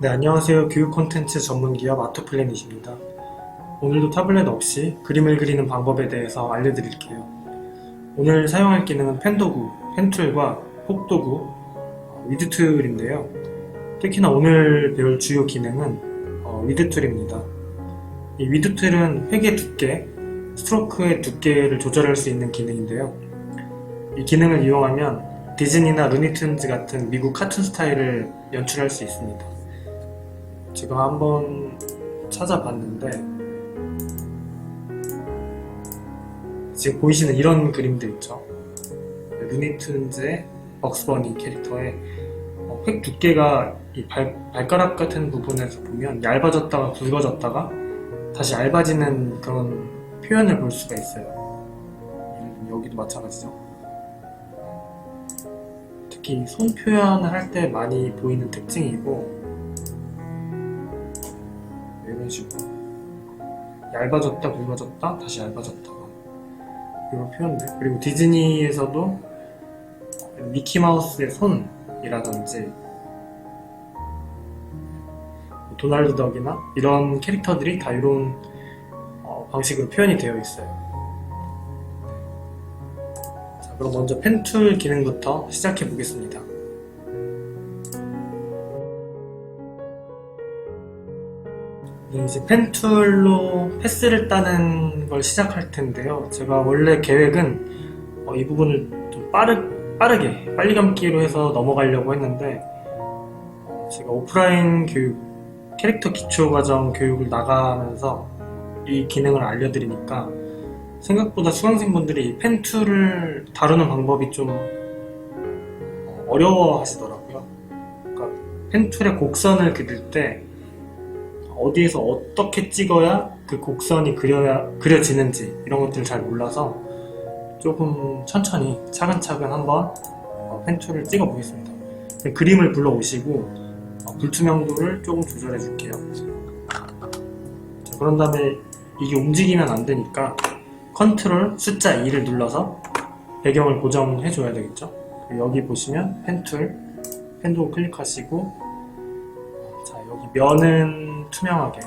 네, 안녕하세요. 교육 콘텐츠 전문 기업 아토플래닛입니다. 오늘도 타블렛 없이 그림을 그리는 방법에 대해서 알려드릴게요. 오늘 사용할 기능은 펜도구, 펜툴과 혹도구, 어, 위드툴인데요. 특히나 오늘 배울 주요 기능은 어, 위드툴입니다. 이 위드툴은 획의 두께, 스트로크의 두께를 조절할 수 있는 기능인데요. 이 기능을 이용하면 디즈니나 루니툰즈 같은 미국 카툰 스타일을 연출할 수 있습니다. 제가 한번 찾아봤는데 지금 보이시는 이런 그림들 있죠. 루니 툰즈의 벅스버니 캐릭터의 어, 획 두께가 이 발, 발가락 같은 부분에서 보면 얇아졌다가 굵어졌다가 다시 얇아지는 그런 표현을 볼 수가 있어요. 여기도 마찬가지죠. 특히 손 표현을 할 때 많이 보이는 특징이고 이런 식으로 얇아졌다 굵어졌다 다시 얇아졌다 이런 표현들. 그리고 디즈니에서도 미키마우스의 손이라든지 도날드 덕이나 이런 캐릭터들이 다 이런 어, 방식으로 표현이 되어 있어요. 자 그럼 먼저 펜툴 기능부터 시작해 보겠습니다 이제 펜툴로 패스를 따는 걸 시작할 텐데요. 제가 원래 계획은 어, 이 부분을 좀 빠르, 빠르게, 빨리 감기로 해서 넘어가려고 했는데, 어, 제가 오프라인 교육, 캐릭터 기초 과정 교육을 나가면서 이 기능을 알려드리니까, 생각보다 수강생분들이 이 펜툴을 다루는 방법이 좀 어, 어려워 하시더라고요. 그러니까 펜툴의 곡선을 그릴 때, 어디에서 어떻게 찍어야 그 곡선이 그려야, 그려지는지 이런 것들을 잘 몰라서 조금 천천히 차근차근 한번 어, 펜툴을 찍어 보겠습니다. 그림을 불러 오시고 어, 불투명도를 조금 조절해 줄게요. 자, 그런 다음에 이게 움직이면 안 되니까 컨트롤 숫자 2를 눌러서 배경을 고정해 줘야 되겠죠. 여기 보시면 펜툴, 펜도 클릭하시고 자 여기 면은 투명하게.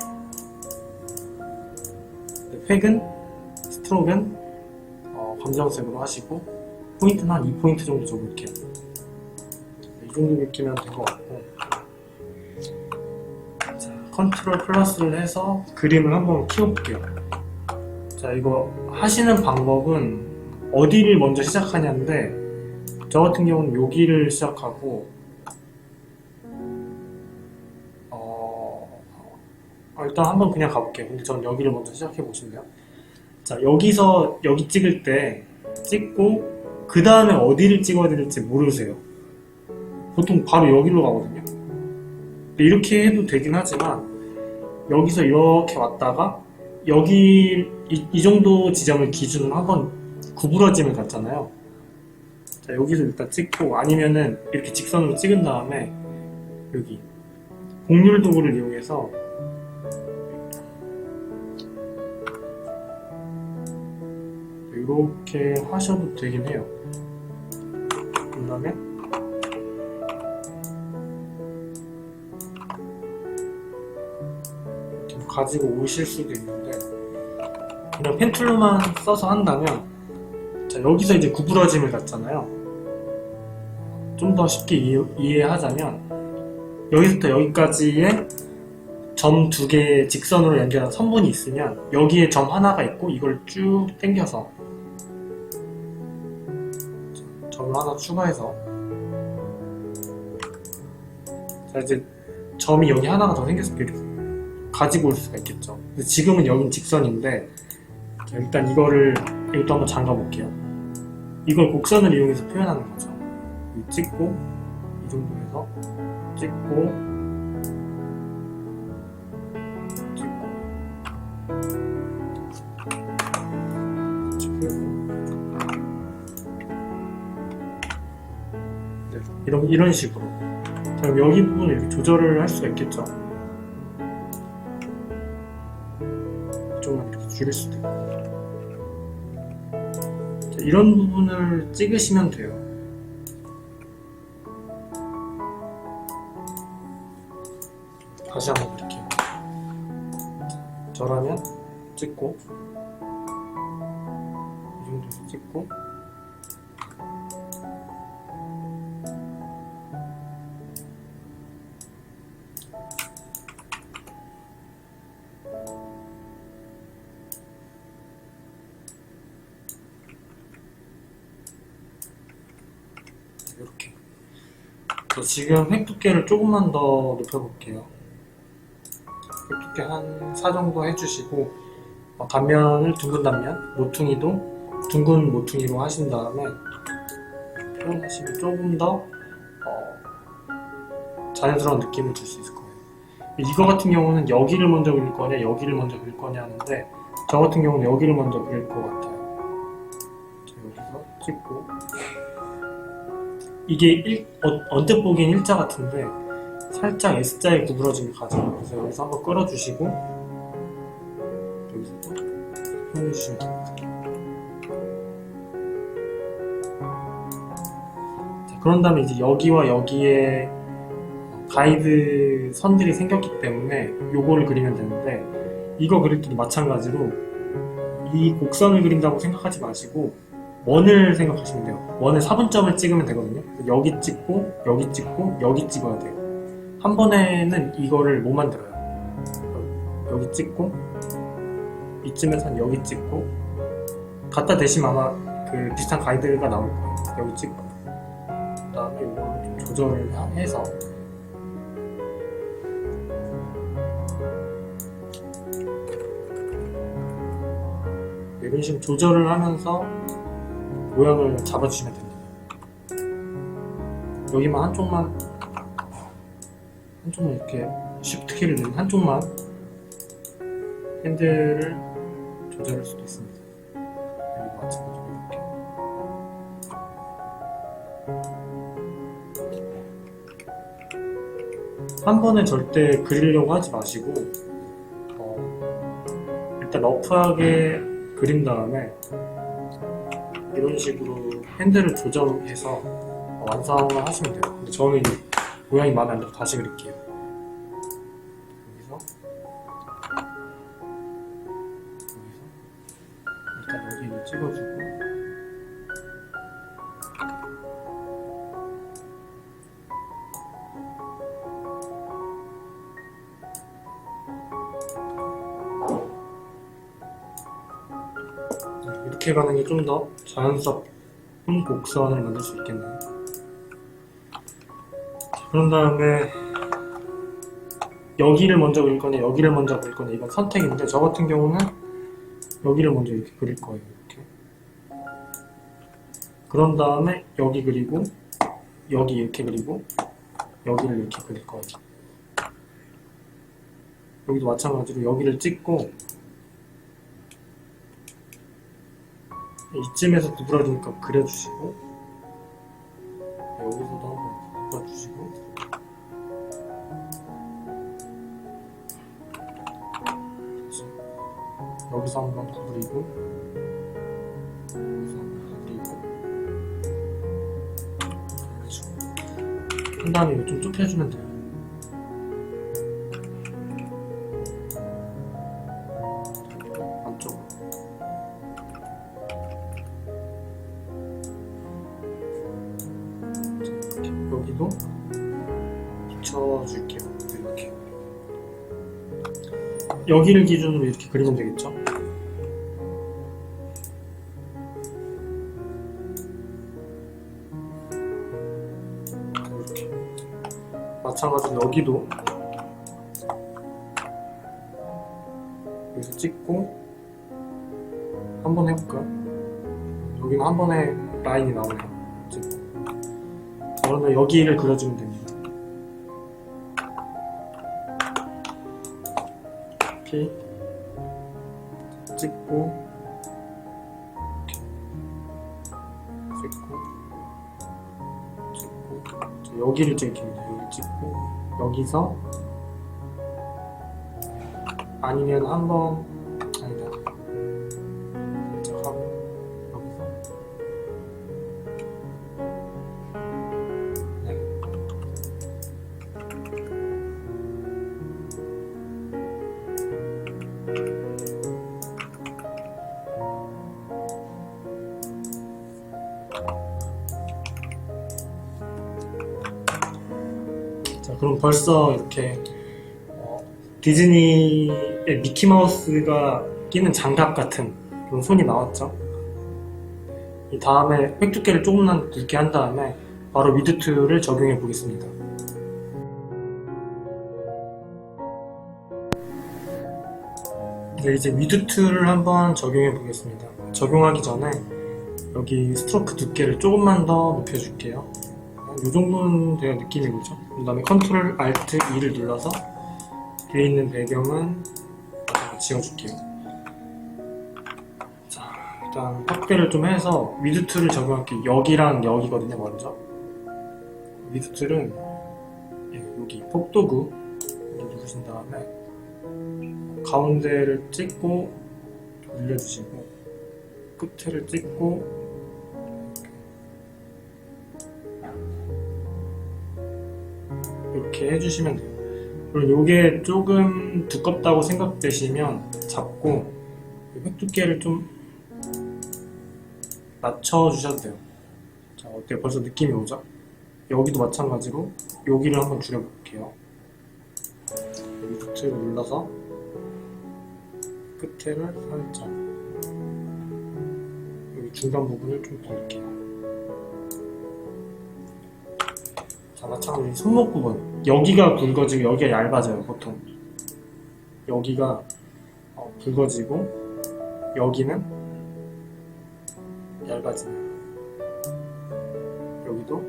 획은 스트로크는 어, 검정색으로 하시고 포인트는 한 2포인트 정도 줘볼게요. 이 정도 느끼면 될 것 같고. 자 컨트롤 플러스를 해서 그림을 한번 키워볼게요. 자 이거 하시는 방법은 어디를 먼저 시작하냐인데 저 같은 경우는 여기를 시작하고 일단 한번 그냥 가볼게요. 근데 전 여기를 먼저 시작해 보실래요? 자, 여기서 여기 찍을 때 찍고 그 다음에 어디를 찍어야 될지 모르세요. 보통 바로 여기로 가거든요. 이렇게 해도 되긴 하지만 여기서 이렇게 왔다가 여기 이, 이 정도 지점을 기준으로 한번 구부러짐을 갖잖아요. 자, 여기서 일단 찍고 아니면은 이렇게 직선으로 찍은 다음에 여기 곡률 도구를 이용해서 이렇게 하셔도 되긴 해요. 그 다음에 가지고 오실 수도 있는데 그냥 펜툴로만 써서 한다면 자 여기서 이제 구부러짐을 갖잖아요. 좀 더 쉽게 이해, 하자면 여기서부터 여기까지의 점 두개 직선으로 연결한 선분이 있으면 여기에 점 하나가 있고 이걸 쭉 당겨서 점을 하나 추가해서. 자 이제 점이 여기 하나가 더 생겼을 때 가지고 올 수가 있겠죠. 근데 지금은 여긴 직선인데 자, 일단 이거를 이것도 한번 잠가 볼게요. 이걸 곡선을 이용해서 표현하는 거죠. 찍고 이 정도 해서 찍고 네, 이런, 이런 식으로. 자, 그럼 여기 부분을 이렇게 조절을 할 수가 있겠죠. 조금만 이렇게 줄일 수도 있고. 자, 이런 부분을 찍으시면 돼요. 다시 한번 그릴게요. 저라면 찍고 이 정도에서 찍고 지금 획 두께를 조금만 더 높여볼게요. 획 두께 한 4 정도 해주시고 어, 단면을 둥근 단면, 모퉁이도 둥근 모퉁이로 하신 다음에 표현하시면 조금 더 어, 자연스러운 느낌을 줄 수 있을 거예요. 이거 같은 경우는 여기를 먼저 그릴 거냐, 여기를 먼저 그릴 거냐 하는데 저 같은 경우는 여기를 먼저 그릴 것 같아요. 자, 여기서 찍고 이게 일, 어, 언뜻 보기엔 일자 같은데 살짝 S자에 구부러짐이 가져요. 그래서 여기서 한번 끌어주시고 여기서도 표현해주시면 됩니다. 자, 그런 다음에 이제 여기와 여기에 가이드 선들이 생겼기 때문에 요거를 그리면 되는데 이거 그릴 때도 마찬가지로 이 곡선을 그린다고 생각하지 마시고 원을 생각하시면 돼요. 원에 4분점을 찍으면 되거든요. 여기 찍고, 여기 찍고, 여기 찍어야 돼요. 한 번에는 이거를 못 만들어요. 여기 찍고, 이쯤에서 한 여기 찍고, 갖다 대시면 아마 그 비슷한 가이드가 나올 거예요. 여기 찍고. 그 다음에 이걸 좀 조절을 하- 해서 이런 식으로 조절을 하면서 모양을 잡아주시면 됩니다. 여기만 한쪽만 한쪽만 이렇게 쉬프트 키를 누르면 한쪽만 핸들을 조절할 수도 있습니다. 여기 마찬가지로 이렇게 한 번에 절대 그리려고 하지 마시고 어, 일단 러프하게 그린 다음에 이런 식으로 핸들을 조정해서 완성을 하시면 돼요. 저는 이 모양이 마음에 안 들어 다시 그릴게요. 이렇게 가는 게 좀 더 자연스럽은 곡선을 만들 수 있겠네요. 그런 다음에 여기를 먼저 그릴 거냐 여기를 먼저 그릴 거냐 이건 선택인데 저 같은 경우는 여기를 먼저 이렇게 그릴 거예요. 이렇게. 그런 다음에 여기 그리고 여기 이렇게 그리고 여기를 이렇게 그릴 거예요. 여기도 마찬가지로 여기를 찍고 이쯤에서 구부러지니까 그려주시고 여기서도 한번 그렇지. 여기서 한번 구부리고 여기서 한번 구부리고. 한 다음에 이거 좀 좁혀주면 돼요 여기를 기준으로 이렇게 그리면 되겠죠? 이렇게. 마찬가지로 여기도 여기서 찍고 한번 해볼까요? 여기는 한 번에 라인이 나오네요. 그러면 여기를 그려주면 됩니다. 이렇게 찍고 찍고 찍고 자, 여기를 찍힙니다. 여기 찍고 여기서 아니면 한번 그럼 벌써 이렇게 어, 디즈니의 미키마우스가 끼는 장갑 같은 그런 손이 나왔죠. 이 다음에 획 두께를 조금만 굵게 한 다음에 바로 위드툴을 적용해 보겠습니다. 네, 이제 위드 툴을 한번 적용해 보겠습니다. 적용하기 전에 여기 스트로크 두께를 조금만 더 높여줄게요. 이 정도는 돼야 느낌이 오죠. 그 다음에 컨트롤 알트 2를 눌러서 뒤에 있는 배경은 지워줄게요. 자, 일단 확대를 좀 해서 위드 툴을 적용할게요. 여기랑 여기거든요, 먼저. 위드 툴은 예, 여기 폭도구 누르신 다음에 가운데를 찍고 올려주시고 끝을 찍고 이렇게 해주시면 돼요. 그리고 이게 조금 두껍다고 생각되시면 잡고 획두께를 좀 낮춰주셔도 돼요. 자, 어때요? 벌써 느낌이 오죠? 여기도 마찬가지로 여기를 한번 줄여볼게요. 여기 끝을 눌러서 끝에를 살짝 여기 중간 부분을 좀 볼게요. 이 손목 부분. 여기가 굵어지고 여기가 얇아져요 보통. 여기가 어, 굵어지고 여기는 얇아집니다 여기도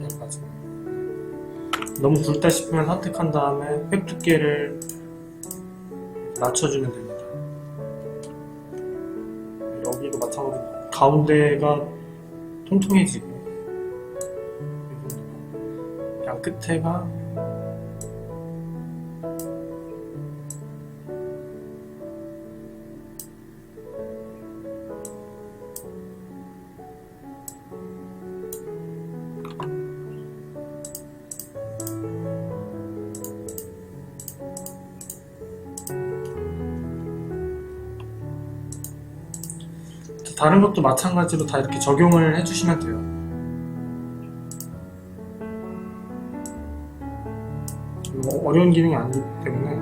얇아집니다 너무 굵다 싶으면 선택한 다음에 획 두께를 낮춰주면 됩니다 가운데가 통통해지고. 양 끝에가 다른 것도 마찬가지로 다 이렇게 적용을 해주시면 돼요. 어려운 기능이 아니기 때문에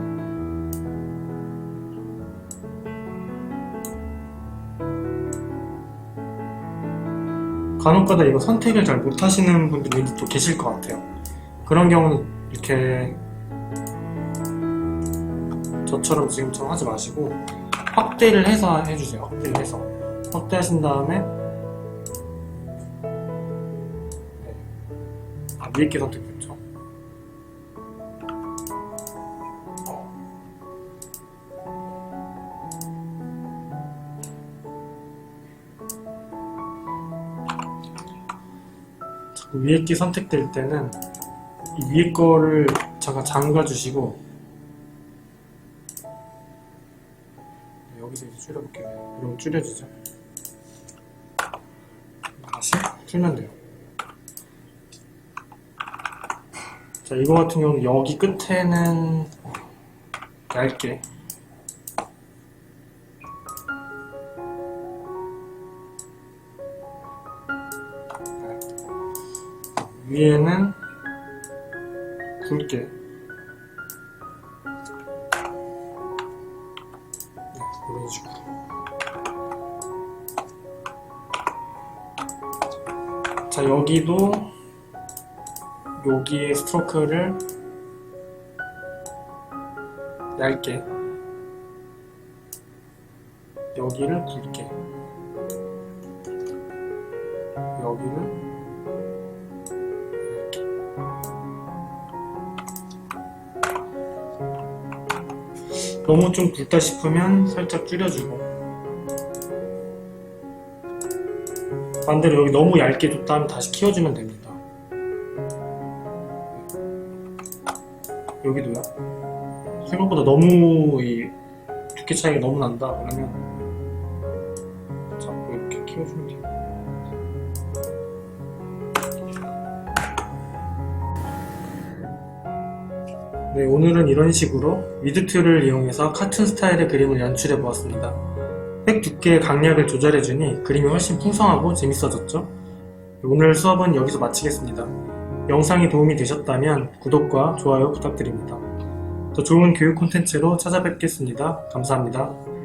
간혹가다 이거 선택을 잘 못하시는 분들이 또 계실 것 같아요. 그런 경우는 이렇게 저처럼 지금처럼 하지 마시고 확대를 해서 해주세요. 확대를 해서. 확대하신 다음에 네. 아, 선택됐죠. 자꾸 위에 게 선택될 때는 이 위에 거를 잠깐 잠가 주시고 여기서 이제 줄여볼게요. 이러면 줄여지죠. 다시 풀면 돼요. 자, 이거 같은 경우는 여기 끝에는 얇게 위에는 굵게 식으로 자 여기도 여기에 스트로크를 얇게 여기를 굵게 여기를 너무 좀 굵다 싶으면 살짝 줄여주고 반대로 여기 너무 얇게 줬다 하면 다시 키워주면 됩니다. 여기도요. 생각보다 너무 이 두께 차이가 너무 난다 그러면 자꾸 이렇게 키워주면 돼요. 네, 오늘은 이런 식으로 위드툴을 이용해서 카툰 스타일의 그림을 연출해 보았습니다. 팩 두께의 강약을 조절해주니 그림이 훨씬 풍성하고 재밌어졌죠? 오늘 수업은 여기서 마치겠습니다. 영상이 도움이 되셨다면 구독과 좋아요 부탁드립니다. 더 좋은 교육 콘텐츠로 찾아뵙겠습니다. 감사합니다.